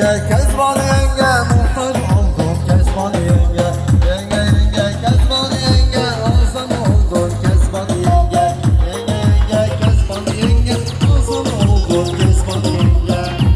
yenge Kezban yenge muhtaç oldum Kezban yenge. Yenge yenge Kezban yenge Azam oldum Kezban yenge. Yenge yenge Kezban yenge Azam oldum Kezban yenge.